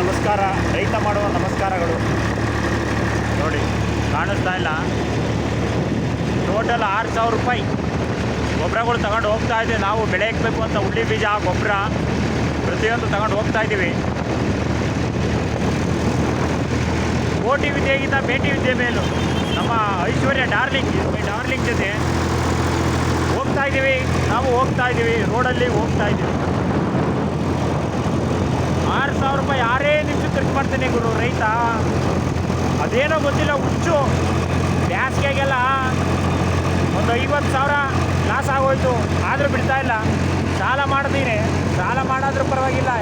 ನಮಸ್ಕಾರ. ರೈತ ಮಾಡುವ ನಮಸ್ಕಾರಗಳು. ನೋಡಿ, ಕಾಣಿಸ್ತಾ ಇಲ್ಲ. ಟೋಟಲ್ ಆರು ಸಾವಿರ ರೂಪಾಯಿ ಗೊಬ್ಬರಗಳು ತಗೊಂಡು ಹೋಗ್ತಾ ಇದ್ದೀವಿ ನಾವು ಬೆಳೆ ಹಾಕಬೇಕು ಅಂತ ಹುಳ್ಳಿ ಬೀಜ, ಗೊಬ್ಬರ ಪ್ರತಿಯೊಂದು ತಗೊಂಡು ಹೋಗ್ತಾ ಇದ್ದೀವಿ. ಕೋಟಿ ವಿದ್ಯೆಗಿಂತ ಭೇಟಿ ವಿದ್ಯೆ ಮೇಲು. ನಮ್ಮ ಐಶ್ವರ್ಯ ಡಾರ್ಲಿಂಗ್ ಡಾರ್ಲಿಂಗ್ ಜೊತೆ ಹೋಗ್ತಾ ಇದ್ದೀವಿ. ನಾವು ಹೋಗ್ತಾ ಇದ್ದೀವಿ. ರೋಡಲ್ಲಿ ಹೋಗ್ತಾ ಇದ್ದೀವಿ. ಆರು ಸಾವಿರ ರೂಪಾಯಿ ಆರೇ ನಿಮಿಷ ಖರ್ಚು ಮಾಡ್ತೀನಿ ಗುರು, ರೈತ. ಅದೇನೋ ಗೊತ್ತಿಲ್ಲ, ಹುಚ್ಚು. ಬ್ಯಾಸ್ಗೆಗೆಲ್ಲ ಒಂದು ಐವತ್ತು ಸಾವಿರ ಲಾಸ್ ಆಗೋಯ್ತು, ಆದರೂ ಬಿಡ್ತಾ ಇಲ್ಲ. ಸಾಲ ಮಾಡ್ತೀನಿ. ಸಾಲ ಮಾಡಾದ್ರೂ ಪರವಾಗಿಲ್ಲ.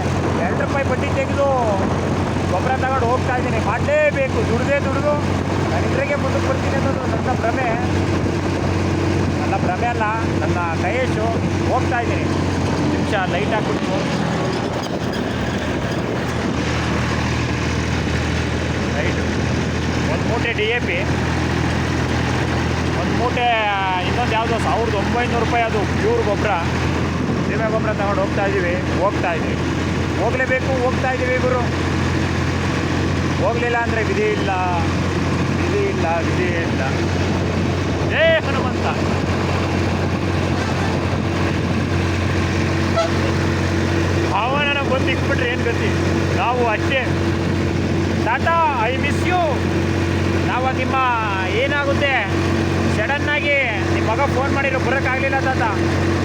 ಎರಡು ರೂಪಾಯಿ ಬಡ್ಡಿ ತೆಗೆದು ಗೊಬ್ಬರ ತಗೊಂಡು ಹೋಗ್ತಾ ಇದ್ದೀನಿ. ಮಾಡಲೇಬೇಕು. ದುಡ್ದೇ ದುಡಿದು. ನಾನು ಇದ್ರಾಗೆ ಮುಂದಕ್ಕೆ ಬರ್ತೀನಿ ಅನ್ನೋದು ನನ್ನ ಭ್ರಮೆ. ನನ್ನ ಭ್ರಮೆ ಅಲ್ಲ, ನನ್ನ ಕೈಯೇಶು ಹೋಗ್ತಾ ಇದ್ದೀನಿ. ನಿಮಿಷ ಲೈಟ್ ಹಾಕ್ಬಿಟ್ಟು ರೈಟ್ ಒಂದು ಮೂಟೆ ಡಿ ಎ ಪಿ. ಒಂದು ಮೂಟೆ ಇನ್ನೊಂದು ಯಾವುದೋ ಸಾವಿರದ ಒಂಬೈನೂರು ರೂಪಾಯಿ ಅದು ಪ್ಯೂರ್ ಗೊಬ್ಬರ. ಸೀಮೆ ಗೊಬ್ಬರ ತಗೊಂಡು ಹೋಗ್ತಾ ಇದ್ದೀವಿ ಹೋಗ್ತಾ ಇದ್ದೀವಿ ಹೋಗಲೇಬೇಕು, ಹೋಗ್ತಾ ಇದ್ದೀವಿ ಗುರು. ಹೋಗಲಿಲ್ಲ ಅಂದರೆ ವಿಧಿ ಇಲ್ಲ ವಿಧಿ ಇಲ್ಲ ವಿಧಿ ಇಲ್ಲ. ಜೇ ಹನುಮಂತ. ಹವಾಮಾನ ಬಂದು ಇಟ್ಬಿಟ್ರೆ ಏನು ಗತಿ? ನಾವು ಅಷ್ಟೇ. Tata, I miss you. ನಾವು ನಿಮ್ಮ ಏನಾಗುತ್ತೆ? ಸಡನ್ನಾಗಿ ನಿಮ್ಮ ಮಗ ಫೋನ್ ಮಾಡಿರೋ ಬರೋಕ್ಕಾಗಲಿಲ್ಲ ತಾತ.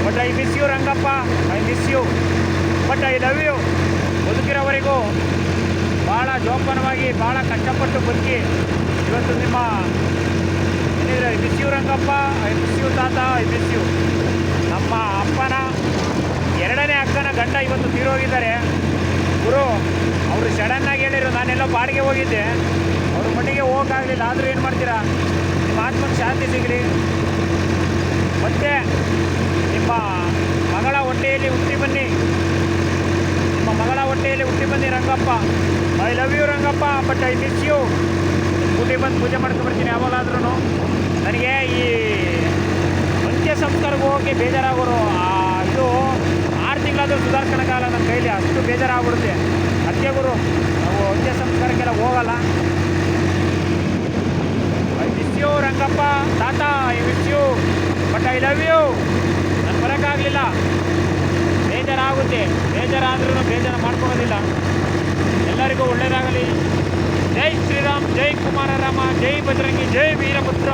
But I miss you Rangappa. I miss you but I love you ಬದುಕಿರೋವರೆಗೂ ಭಾಳ ಜೋಪಾನವಾಗಿ ಭಾಳ ಕಷ್ಟಪಟ್ಟು ಬದುಕಿ. ಇವತ್ತು ನಿಮ್ಮ ಏನಿದ್ರೆ I miss you Rangappa. I miss you ತಾತ. ಐ ಮಿಸ್ ಯು ನಮ್ಮ ಅಪ್ಪನ ಎರಡನೇ ಅಕ್ಕನ ಗಂಡ ಇವತ್ತು ತೀರೋಗಿದ್ದಾರೆ. ಗುರು, ಅವರು ಸಡನ್ನಾಗಿ ಹೇಳಿರು ನಾನೆಲ್ಲೋ ಬಾಡಿಗೆ ಹೋಗಿದ್ದೆ. ಹೋಗೋಕ್ಕಾಗಲಿಲ್ಲ, ಆದರೂ ಏನು ಮಾಡ್ತೀರಾ? ನಿಮ್ಮ ಆತ್ಮಕ್ಕೆ ಶಾಂತಿ ಸಿಗಲಿ. ಮತ್ತೆ ನಿಮ್ಮ ಮಗಳ ಹೊಟ್ಟೆಯಲ್ಲಿ ಹುಟ್ಟಿ ಬನ್ನಿ. ನಿಮ್ಮ ಮಗಳ ಹೊಟ್ಟೆಯಲ್ಲಿ ಹುಟ್ಟಿ ಬನ್ನಿ Rangappa. I love you Rangappa but I miss you ಹುಟ್ಟಿ ಬಂದು ಪೂಜೆ ಮಾಡ್ಕೊಂಡ್ಬರ್ತೀನಿ ಯಾವಾಗಾದ್ರೂ ನನಗೆ ಈ ಅಂತ್ಯ ಸಂಸ್ಕಾರಕ್ಕೆ ಹೋಗಿ ಬೇಜಾರಾಗೋರು ಇದು ಆರು ತಿಂಗಳಾದರೂ ಸುಧಾರಿಸ್ಕೊಳಕ್ಕಾಗಲ್ಲ ನನ್ನ ಕೈಲಿ ಅಷ್ಟು ಬೇಜಾರಾಗ್ಬಿಡುತ್ತೆ ಅದಕ್ಕೆ ಗುರು ನಾವು ಅಂತ್ಯ ಸಂಸ್ಕಾರಕ್ಕೆಲ್ಲ ಹೋಗಲ್ಲ ಐ ಮಿಸ್ ಯು ರಂಗಪ್ಪ, ತಾತ I wish you but I love you ನಾನು ಬರೋಕ್ಕಾಗಲಿಲ್ಲ ಬೇಜಾರಾಗುತ್ತೆ. ಬೇಜಾರಾದ್ರೂ ಬೇಜಾರು ಮಾಡ್ಕೊಳೋದಿಲ್ಲ ಎಲ್ಲರಿಗೂ ಒಳ್ಳೆಯದಾಗಲಿ ಜೈ ಶ್ರೀರಾಮ್, ಜೈ ಕುಮಾರರಾಮ, ಜೈ ಬಜರಂಗಿ, ಜೈ ವೀರಪುತ್ರ